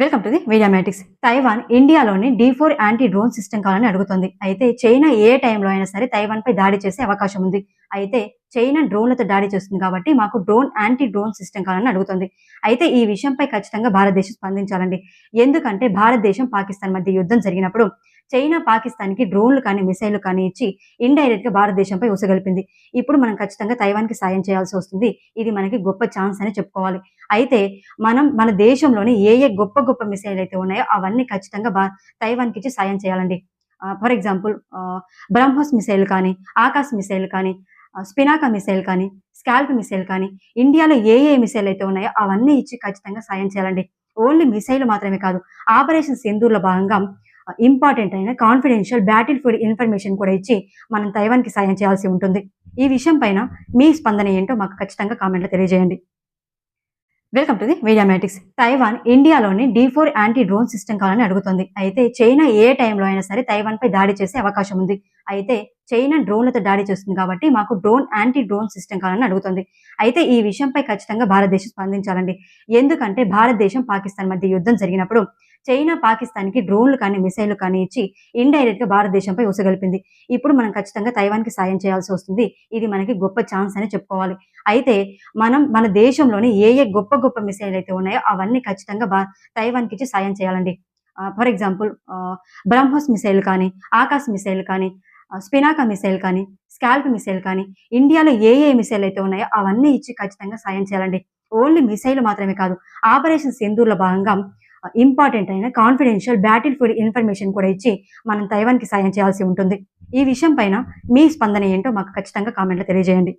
Welcome to the Mediamatics Taiwan ఇండియాలోని D four anti drone system కావాలని అడుగుతుంది. అయితే చైనా ఏ టైంలో అయినా సరే తైవాన్ పై దాడి చేసే అవకాశం ఉంది. అయితే చైనా డ్రోన్లతో దాడి చేస్తుంది కాబట్టి మాకు డ్రోన్ యాంటీ డ్రోన్ సిస్టమ్ కావాలని అడుగుతుంది. అయితే ఈ విషయంపై ఖచ్చితంగా భారతదేశం స్పందించాలండి. ఎందుకంటే భారతదేశం పాకిస్తాన్ మధ్య యుద్ధం జరిగినప్పుడు చైనా పాకిస్తాన్కి డ్రోన్లు కానీ మిసైళ్ళు కానీ ఇచ్చి ఇండైరెక్ట్గా భారతదేశంపై ఉసగలిపింది ఇప్పుడు మనం ఖచ్చితంగా తైవాన్కి సాయం చేయాల్సి వస్తుంది. ఇది మనకి గొప్ప ఛాన్స్ అని చెప్పుకోవాలి. అయితే మనం మన దేశంలోని ఏ ఏ గొప్ప గొప్ప మిసైల్ అయితే ఉన్నాయో అవన్నీ ఖచ్చితంగా బా తైవాన్కి ఇచ్చి సాయం చేయాలండి. ఫర్ ఎగ్జాంపుల్ బ్రహ్మోస్ మిసైల్ కానీ ఆకాశ్ మిసైల్ కానీ స్పినాకా మిసైల్ కానీ స్కాల్ప్ మిసైల్ కానీ ఇండియాలో ఏ ఏ మిసైల్ అయితే ఉన్నాయో అవన్నీ ఇచ్చి ఖచ్చితంగా సాయం చేయాలండి. ఓన్లీ మిసైల్ మాత్రమే కాదు ఆపరేషన్ సింధూర్లో భాగంగా ఇంపార్టెంట్ అయిన కాన్ఫిడెన్షియల్ బ్యాటిల్ ఫుడ్ ఇన్ఫర్మేషన్ కూడా ఇచ్చి మనం తైవాన్కి సాయం చేయాల్సి ఉంటుంది. ఈ విషయం పైన మీ స్పందన ఏంటో మాకు ఖచ్చితంగా కామెంట్లో తెలియజేయండి. Welcome to the Mediamatics Taiwan ఇండియాలోని D four anti drone system కావాలని అడుగుతుంది. అయితే చైనా ఏ టైంలో అయినా సరే తైవాన్ పై దాడి చేసే అవకాశం ఉంది. అయితే చైనా డ్రోన్లతో దాడి చేస్తుంది కాబట్టి మాకు డ్రోన్ యాంటీ డ్రోన్ సిస్టమ్ కావాలని అడుగుతుంది. అయితే ఈ విషయంపై ఖచ్చితంగా భారతదేశం స్పందించాలండి. ఎందుకంటే భారతదేశం పాకిస్తాన్ మధ్య యుద్ధం జరిగినప్పుడు చైనా పాకిస్తాన్కి డ్రోన్లు కానీ మిసైళ్ళు కానీ ఇచ్చి ఇండైరెక్ట్గా భారతదేశంపై ఉసగలిపింది ఇప్పుడు మనం ఖచ్చితంగా తైవాన్కి సాయం చేయాల్సి వస్తుంది. ఇది మనకి గొప్ప ఛాన్స్ అని చెప్పుకోవాలి. అయితే మనం మన దేశంలోని ఏ ఏ గొప్ప గొప్ప మిసైల్ అయితే ఉన్నాయో అవన్నీ ఖచ్చితంగా బా తైవాన్కి ఇచ్చి సాయం చేయాలండి. ఫర్ ఎగ్జాంపుల్ బ్రహ్మోస్ మిసైల్ కానీ ఆకాశ్ మిసైల్ కానీ స్పినాకా మిసైల్ కానీ స్కాల్ప్ మిసైల్ కానీ ఇండియాలో ఏ ఏ మిసైల్ అయితే ఉన్నాయో అవన్నీ ఇచ్చి ఖచ్చితంగా సాయం చేయాలండి. ఓన్లీ మిసైల్ మాత్రమే కాదు ఆపరేషన్ సింధూర్లో భాగంగా ఇంపార్టెంట్ అయిన కాన్ఫిడెన్షియల్ బ్యాటిల్ ఫుడ్ ఇన్ఫర్మేషన్ కూడా ఇచ్చి మనం తైవాన్కి సాయం చేయాల్సి ఉంటుంది. ఈ విషయం పైన మీ స్పందన ఏంటో మాకు ఖచ్చితంగా కామెంట్లో తెలియజేయండి.